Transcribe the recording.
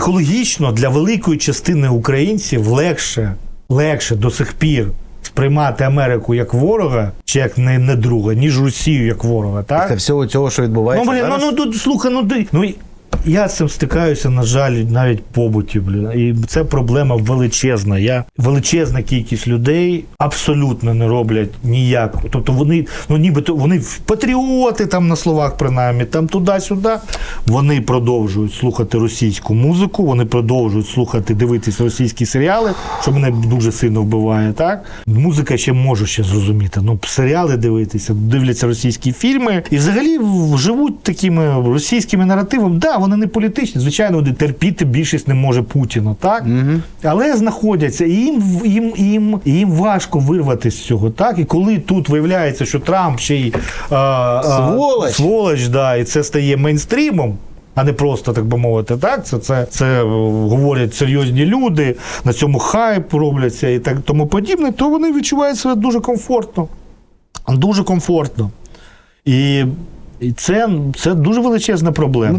психологічно для великої частини українців легше, легше до сих пір сприймати Америку як ворога, чи як не, не друга, ніж Росію як ворога. Так? Після всього цього, що Ну, відбувається. блін, ну, зараз? ну тут слухай, ну ти- ну. Я з цим стикаюся, на жаль, навіть побуті. Блін. І це проблема величезна. Я величезна кількість людей абсолютно не роблять ніяк. Тобто вони, ну нібито вони патріоти там на словах, принаймні, там туди-сюди. Вони продовжують слухати російську музику, вони продовжують слухати, дивитися російські серіали, що мене дуже сильно вбиває. Так музика ще можу ще зрозуміти. Ну серіали дивитися, дивляться російські фільми і взагалі живуть такими російськими наративами. Да, вони не політичні. Звичайно, вони терпіти більшість не може Путіна, так але знаходяться і їм їм, їм, їм важко вирватися з цього. Так і коли тут виявляється, що Трамп ще й а, а, Сволоч. сволоч, да, і це стає мейнстрімом. А не просто так би мовити, так це, це, це говорять серйозні люди, на цьому хайп робляться і так тому подібне, то вони відчувають себе дуже комфортно. Дуже комфортно. І, і це, це дуже величезна проблема.